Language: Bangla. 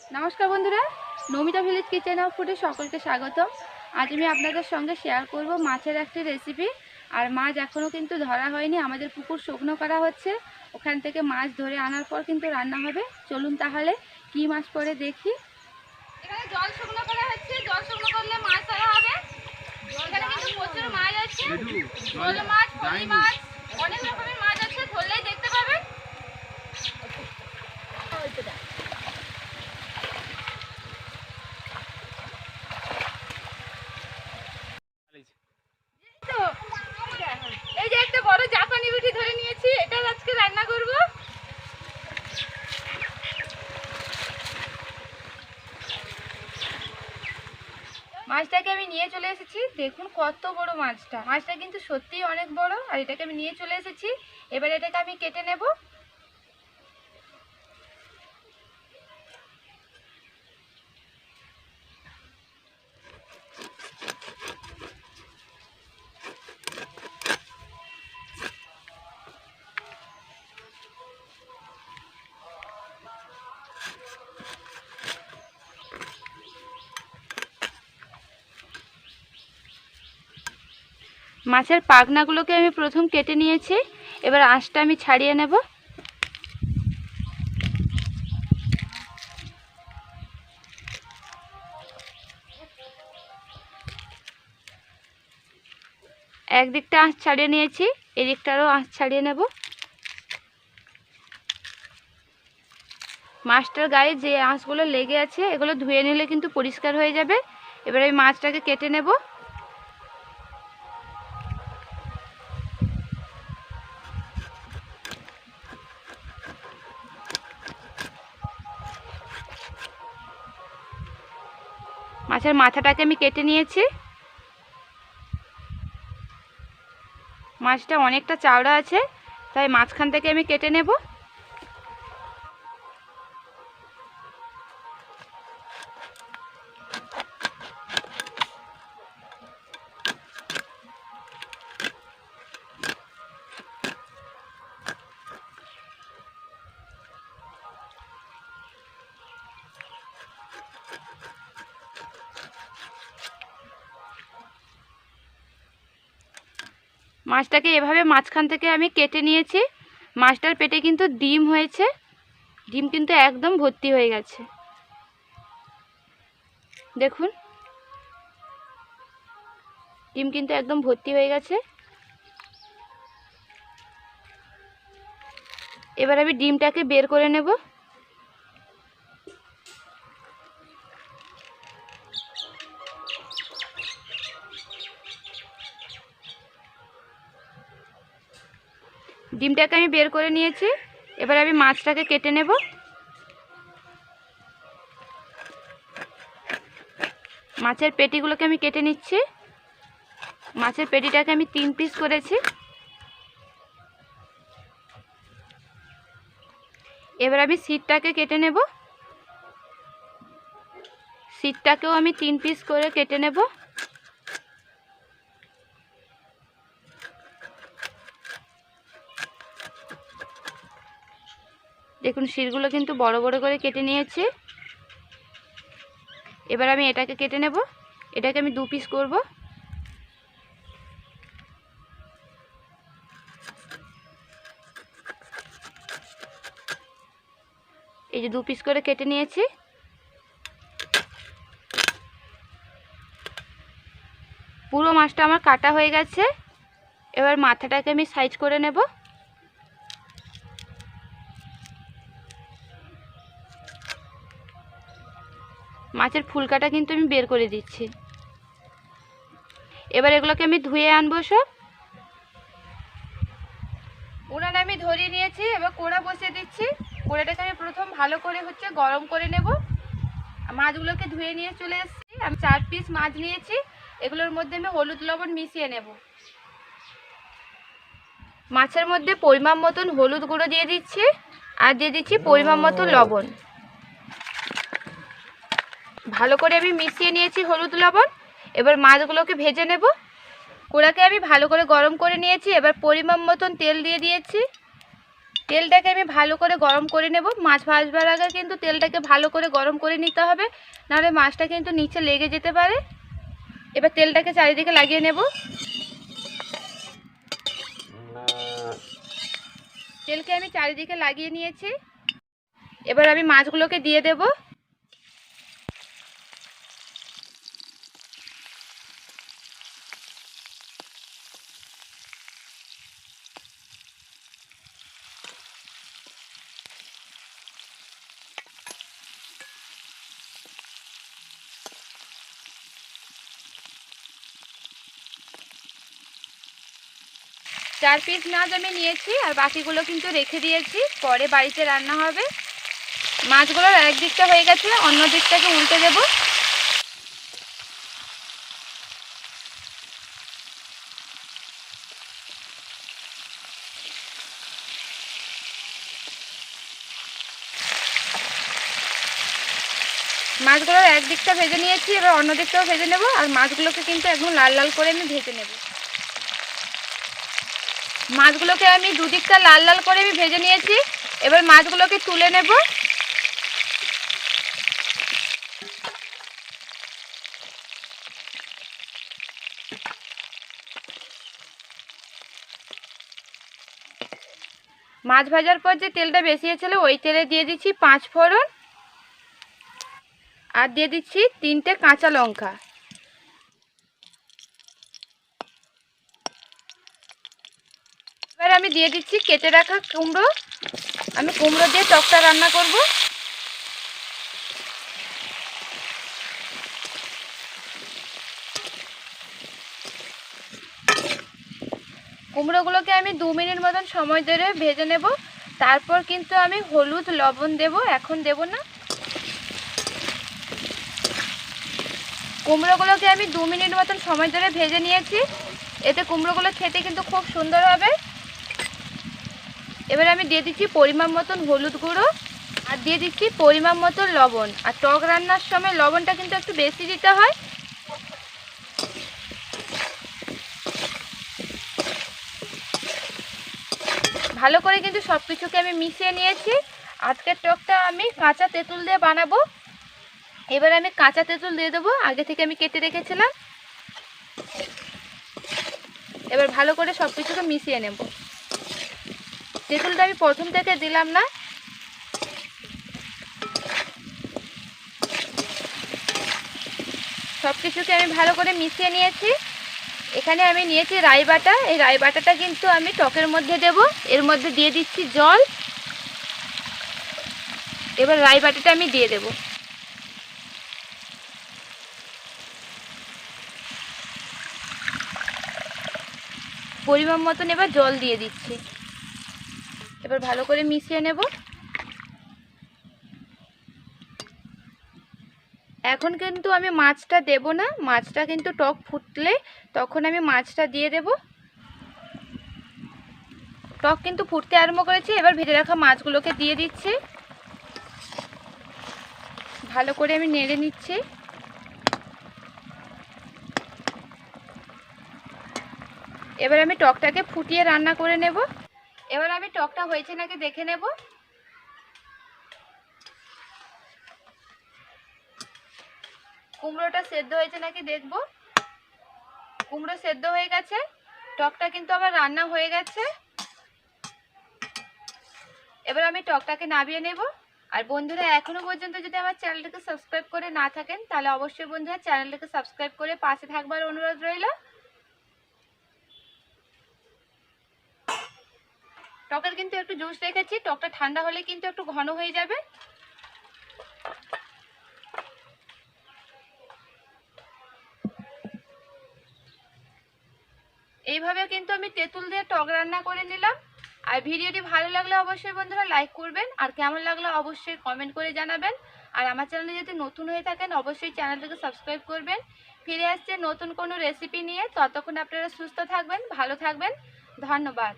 নমস্কার বন্ধুরা নমিতা ভিলেজ কিচেন অফ ফুডে সকলকে স্বাগতম। আজ আমি আপনাদের সঙ্গে শেয়ার করব মাছের একটি রেসিপি আর মাছ এখনও কিন্তু ধরা হয়নি আমাদের পুকুর শুকনো করা হচ্ছে। ওখান থেকে মাছ ধরে আনার পর কিন্তু রান্না হবে। চলুন তাহলে কি মাছ পরে দেখি। এখানে জল শুকনো করা হচ্ছে জল শুকনো করলে মাছ ধরা হবে। এখানে কিন্তু প্রচুর মাছ আছে। শোল মাছ মাছ অনেক রকমের মাছ আছে ধরলেই দেখতে পাবেন তো এই যে একটা বড় জাপানি রুটি ধরে নিয়েছি এটা আজকে রান্না করব মাছটাকে আমি নিয়ে চলে এসেছি। দেখুন কত বড় মাছটা। মাছটা কিন্তু সত্যিই অনেক বড়, আর এটাকে আমি নিয়ে চলে এসেছি। এবার এটাকে আমি কেটে নেব। মাছের পাখনাগুলোকে আমি প্রথম কেটে নিয়েছি। এবার আঁশটা আমি ছাড়িয়ে নেব। একদিকটা আঁশ ছাড়িয়ে নিয়েছি, এদিকটারও আঁশ ছাড়িয়ে নেব। মাছটার গায়ে যে আঁশগুলো লেগে আছে, এগুলো ধুয়ে নিলে কিন্তু পরিষ্কার হয়ে যাবে। এবার আমি মাছটাকে কেটে নেব। মাছের মাথাটাকে আমি কেটে নিয়েছি। মাছটা অনেকটা চাওড়া আছে, তাই মাঝখান থেকে আমি কেটে নেব। মাছটাকে এভাবে মাঝখান থেকে আমি কেটে নিয়েছি। মাছটার পেটে কিন্তু ডিম হয়েছে। ডিম কিন্তু একদম ভর্তি হয়ে গেছে। দেখুন। ডিম কিন্তু একদম ভর্তি হয়ে গেছে। এবার আমি ডিমটাকে বের করে নেব। ডিমটাকে আমি বের করে নিয়েছি। এবার আমি মাছটাকে কেটে নেব। মাছের পেটিগুলোকে আমি কেটে নিচ্ছি। মাছের পেটিটাকে আমি তিন পিস করেছি। এবার আমি সিটটাকে কেটে নেব। সিটটাকেও আমি তিন পিস করে কেটে নেব। দেখুন, শিরগুলো কিন্তু বড় বড় করে কেটে নিয়েছি। এবার আমি এটাকে কেটে নেব। এটাকে আমি দু পিস করব। এই যে দু পিস করে কেটে নিয়েছি। পুরো মাছটা আমার কাটা হয়ে গেছে। এবার মাথাটাকে আমি সাইজ করে নেব। মাছের ফুলকাটা কিন্তু আমি বের করে দিচ্ছি। এবার এগুলোকে আমি ধুয়ে আনব সব। উনানে আমি ধরিয়ে নিয়েছি, এবার কোড়া বসিয়ে দিচ্ছি। কোড়াটাকে আমি প্রথম ভালো করে হচ্ছে গরম করে নেব। মাছগুলোকে ধুয়ে নিয়ে চলে এসেছি। আমি চার পিস মাছ নিয়েছি, এগুলোর মধ্যে আমি হলুদ লবণ মিশিয়ে নেব। মাছের মধ্যে পরিমাণ মতন হলুদ গুঁড়ো দিয়ে দিচ্ছি, আর দিয়ে দিচ্ছি পরিমাণ মতো লবণ। ভালো করে আমি মিশিয়ে নিয়েছি হলুদ লবণ। এবার মাছগুলোকে ভেজে নেব। কোড়াকে আমি ভালো করে গরম করে নিয়েছি। এবার পরিমাণ মতন তেল দিয়ে দিয়েছি। তেলটাকে আমি ভালো করে গরম করে নেব। মাছ ভাজবার আগে কিন্তু তেলটাকে ভালো করে গরম করে নিতে হবে। নাহলে মাছটা কিন্তু নিচে লেগে যেতে পারে। এবার তেলটাকে চারিদিকে লাগিয়ে নেব। তেলকে আমি চারিদিকে লাগিয়ে নিয়েছি। এবার আমি মাছগুলোকে দিয়ে দেব। চার পিস মাছ আমি নিয়েছি, আর বাকিগুলো কিন্তু রেখে দিয়েছি। পরে বাড়িতে রান্না হবে। মাছগুলোর এক দিকটা হয়ে গেছে, অন্য দিকটাকে উল্টে দেব। মাছগুলোর এক দিকটা ভেজে নিয়েছি, এবার অন্য দিকটাও ভেজে নেব, আর মাছগুলোকে কিন্তু একদম লাল লাল করে আমি ভেজে নেব। মাছগুলোকে আমি দুদিকটা লাল লাল করে আমি ভেজে নিয়েছি। এবার মাছগুলোকে তুলে নেব। মাছ ভাজার পর যে তেলটা বেশিয়েছিল ওই তেলে দিয়ে দিচ্ছি পাঁচ ফোড়ন। আর দিয়ে দিচ্ছি তিনটে কাঁচা লঙ্কা। আমি দিয়ে দিচ্ছি কেটে রাখা কুমড়ো। আমি কুমড়ো দিয়ে টকটা রান্না করব। কুমড়োগুলোকে আমি দু মিনিট মতন সময় ধরে ভেজে নেব। তারপর কিন্তু আমি হলুদ, লবণ দেব, এখন দেব না। কুমড়োগুলোকে আমি দু মিনিট মতন সময় ধরে ভেজে নিয়েছি। এতে কুমড়োগুলো খেতে কিন্তু খুব সুন্দর হবে। এবার আমি দিয়ে দিচ্ছি পরিমাণ মতন হলুদ গুঁড়ো, আর দিয়ে দিচ্ছি পরিমাণ মতন লবণ। আর টক রান্নার সময় লবণটা কিন্তু একটু বেশি দিতে হয়। ভালো করে কিন্তু সব কিছুকে আমি মিশিয়ে নিয়েছি। আজকের টকটা আমি কাঁচা তেঁতুল দিয়ে বানাবো। এবার আমি কাঁচা তেঁতুল দিয়ে দেবো, আগে থেকে আমি কেটে রেখেছিলাম। এবার ভালো করে সব কিছুকে মিশিয়ে নেব। তেঁতুলটা আমি প্রথম থেকে দিলাম না। সব কিছুকে আমি ভালো করে মিশিয়ে নিয়েছি। এখানে আমি নিয়েছি রাই বাটা। এই রাই বাটাটা কিন্তু আমি টকের মধ্যে দেব। এর মধ্যে দিয়ে দিচ্ছি জল। এবার রাই বাটাটা আমি দিয়ে দেব। পরিমাণ মতন এবার জল দিয়ে দিচ্ছি। এবার ভালো করে মিশিয়ে নেব। এখন কিন্তু আমি মাছটা দেব না, মাছটা কিন্তু টক ফুটলে তখন আমি মাছটা দিয়ে দেব। টক কিন্তু ফুটতে আরম্ভ করেছে, এবার ভেজে রাখা মাছগুলোকে দিয়ে দিচ্ছি। ভালো করে আমি নেড়ে নিচ্ছি। এবার আমি টকটাকে ফুটিয়ে রান্না করে নেব। এবার আমি টকটা হয়েছে নাকি দেখে নেব। কুমড়োটা সেদ্ধ হয়েছে নাকি দেখব। কুমড়ো সেদ্ধ হয়ে গেছে। টকটা কিন্তু আবার রান্না হয়ে গেছে। এবার আমি টকটাকে নামিয়ে নেব। আর বন্ধুরা, এখনও পর্যন্ত যদি আমার চ্যানেলটাকে সাবস্ক্রাইব করে না থাকেন, তাহলে অবশ্যই বন্ধুরা চ্যানেলটাকে সাবস্ক্রাইব করে পাশে থাকবার অনুরোধ রইল। টকের কিন্তু একটু জুস রেখেছি, টকটা ঠান্ডা হলে কিন্তু একটু ঘন হয়ে যাবে। এইভাবে কিন্তু আমি তেঁতুল দিয়ে টক রান্না করে নিলাম। আর ভিডিওটি ভালো লাগলে অবশ্যই বন্ধুরা লাইক করবেন, আর কেমন লাগলে অবশ্যই কমেন্ট করে জানাবেন। আর আমার চ্যানেলে যদি নতুন হয়ে থাকেন, অবশ্যই চ্যানেলটাকে সাবস্ক্রাইব করবেন। ফিরে আসছে নতুন কোনো রেসিপি নিয়ে। ততক্ষণ আপনারা সুস্থ থাকবেন, ভালো থাকবেন। ধন্যবাদ।